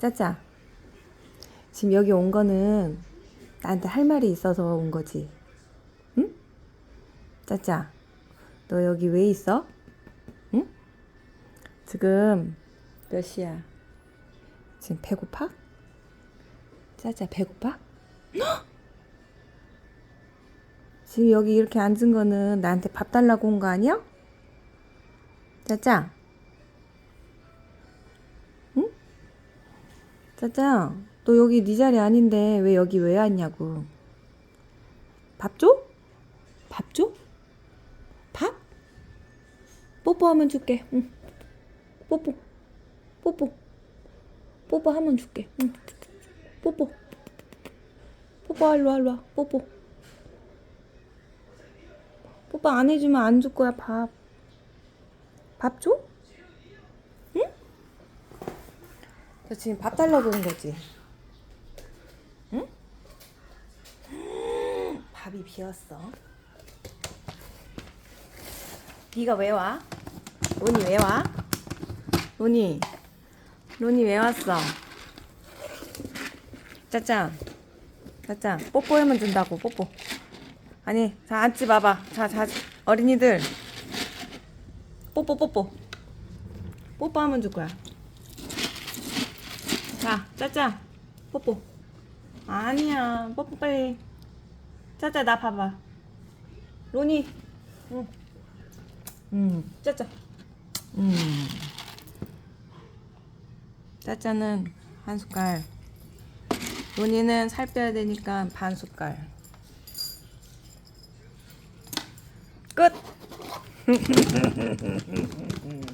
짜짜. 지금 여기 온 거는 나한테 할 말이 있어서 온 거지. 응? 짜짜. 너 여기 왜 있어? 응? 지금 몇 시야? 지금 배고파? 짜짜 배고파? 헉! 지금 여기 이렇게 앉은 거는 나한테 밥 달라고 온 거 아니야? 짜짜. 짜짜. 너 여기 네 자리 아닌데 왜 여기 왜 왔냐고. 밥 줘? 밥 줘? 밥? 뽀뽀하면 줄게. 응. 뽀뽀. 뽀뽀. 뽀뽀하면 줄게. 응. 뽀뽀. 뽀뽀 일로 와, 일로 와. 뽀뽀. 뽀뽀 안 해주면 안 줄 거야, 밥. 밥 줘? 응? 너 지금 밥 달라고 온 거지? 응? 밥이 비었어. 네가 왜 와? 로니 왜 와? 로니, 로니 왜 왔어? 짜짱, 짜짱, 뽀뽀하면 준다고 뽀뽀. 아니, 자 앉지 봐봐. 자, 자, 어린이들 뽀뽀 뽀뽀. 뽀뽀하면 줄 거야. 자, 짜짜, 뽀뽀. 아니야, 뽀뽀 빨리. 짜짜 나 봐봐. 로니, 응, 음, 짜짜, 음. 짜짜는 한 숟갈. 로니는 살 빼야 되니까 반 숟갈. 끝.